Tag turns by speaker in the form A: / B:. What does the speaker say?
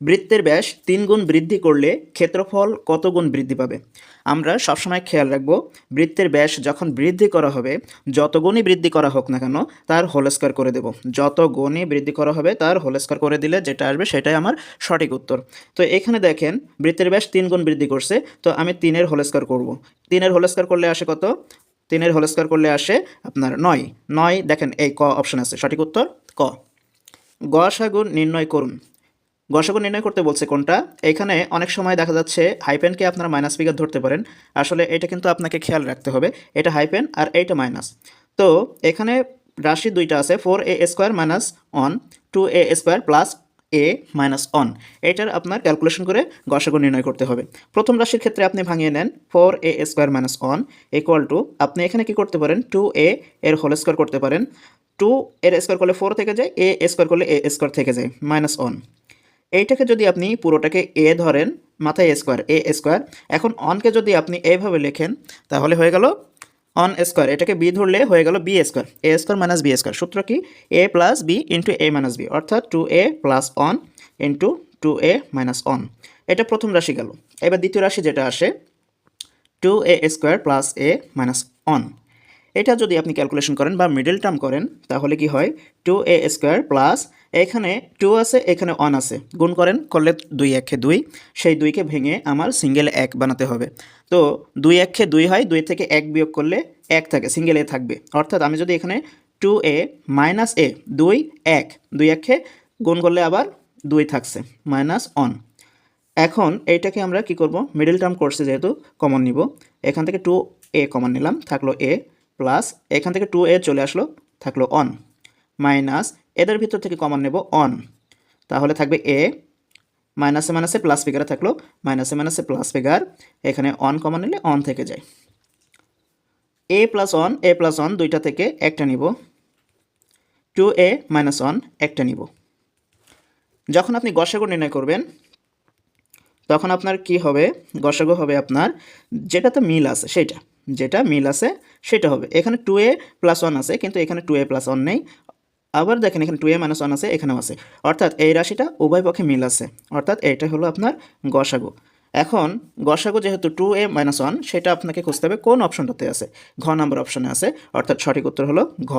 A: বৃত্তের ব্যাস তিন গুণ বৃদ্ধি করলে ক্ষেত্রফল কত গুণ বৃদ্ধি পাবে? আমরা সবসময় খেয়াল রাখব, বৃত্তের ব্যাস যখন বৃদ্ধি করা হবে, যত গুণই বৃদ্ধি করা হোক না কেন, তার হোল স্কোয়ার করে দেব। যত গুণই বৃদ্ধি করা হবে, তার হোল স্কোয়ার করে দিলে যেটা আসবে সেটাই আমার সঠিক উত্তর। তো এখানে দেখেন, বৃত্তের ব্যাস তিন গুণ বৃদ্ধি করছে, তো আমি তিনের হোল করব। তিনের হোল স্কোয়ার করলে আসে কত? তিনের হোল স্কোয়ার করলে আসে আপনার নয়। নয়, দেখেন এই ক অপশন আছে, সঠিক উত্তর? ক। গসাগুণ নির্ণয় করুন। গসাগুণ নির্ণয় করতে বলছে কোনটা? এখানে অনেক সময় দেখা যাচ্ছে হাইপেনকে আপনারা মাইনাস ফিগার ধরতে পারেন। আসলে এটা কিন্তু আপনাকে খেয়াল রাখতে হবে। এটা হাইপেন আর এইটা মাইনাস তো এখানে রাশি দুইটা আছে four A square minus one two A square plus A minus one এইটার আপনার ক্যালকুলেশন করে গসাগুণ নির্ণয় করতে হবে। প্রথম রাশির ক্ষেত্রে আপনি ভাঙিয়ে নেন four A square minus one equal to আপনি এখানে কি করতে পারেন? টু এ এর হোল স্কোয়ার করতে পারেন। টু এর স্কোয়ার করলে ফোর থেকে যায় এ স্কোয়ার করলে এ স্কোয়ার থেকে যায় মাইনাস অন এইটাকে যদি আপনি পুরোটাকে এ ধরেন, মাথায় এ স্কোয়ার এ স্কোয়ার এখন অনকে যদি আপনি এইভাবে লেখেন, তাহলে হয়ে গেল অন স্কোয়ার এটাকে বি ধরলে হয়ে গেল B square A square minus B square সূত্র কি? A plus B into A minus B অর্থাৎ two A plus one into two A minus one এটা প্রথম রাশি গেল। এবার দ্বিতীয় রাশি যেটা আসে two A square plus A minus one এটা যদি আপনি ক্যালকুলেশন করেন বা মিডল টার্ম করেন, তাহলে কি হয়? টু এ স্কোয়ার প্লাস এখানে টু আছে, এখানে অন আছে। গুণ করেন, করলে দুই একে দুই। সেই দুইকে ভেঙে আমার সিঙ্গেল এক বানাতে হবে। তো দুই একে দুই হয়, দুই থেকে এক বিয়োগ করলে এক থাকে সিঙ্গেল এ থাকবে। অর্থাৎ আমি যদি এখানে টু এ মাইনাস এ দুই, এক, দুই একে গুণ করলে আবার দুই থাকছে মাইনাস অন এখন এইটাকে আমরা কি করব? মিডল টার্ম কোর্সে যেহেতু কমন নিব, এখান থেকে টু এ কমন নিলাম, থাকল এ প্লাস এখান থেকে টু এ চলে আসলো, থাকল অন মাইনাস এদের ভিতর থেকে কমন নেব অন তাহলে থাকবে এ মাইনাসে মাইনাসে প্লাস ফিগারে থাকল মাইনাসে মাইনাসে প্লাস ফিগার এখানে অন কমন নিলে অন থেকে যায়। A plus one A plus one দুইটা থেকে একটা নিব। টু এ মাইনাস অন একটা নিব। যখন আপনি গসাগু নির্ণয় করবেন, তখন আপনার কি হবে? গসাগু হবে আপনার, যেটাতে মিল আছে সেটা যেটা মিল আছে, সেটা হবে। এখানে টু এ প্লাস ওয়ান আছে, কিন্তু এখানে টু এ প্লাস ওয়ান নেই। আবার দেখেন, এখানে টু এ মাইনাস ওয়ান আছে, এখানেও আছে। অর্থাৎ এই রাশিটা উভয় পক্ষে মিল আছে। অর্থাৎ এটা হলো আপনার গসাগু। এখন, গসাগু যেহেতু টু এ মাইনাস ওয়ান সেটা আপনাকে খুঁজতে হবে কোন অপশনটাতে আছে। ঘ নাম্বার অপশনে আছে। অর্থাৎ সঠিক উত্তর হলো ঘ।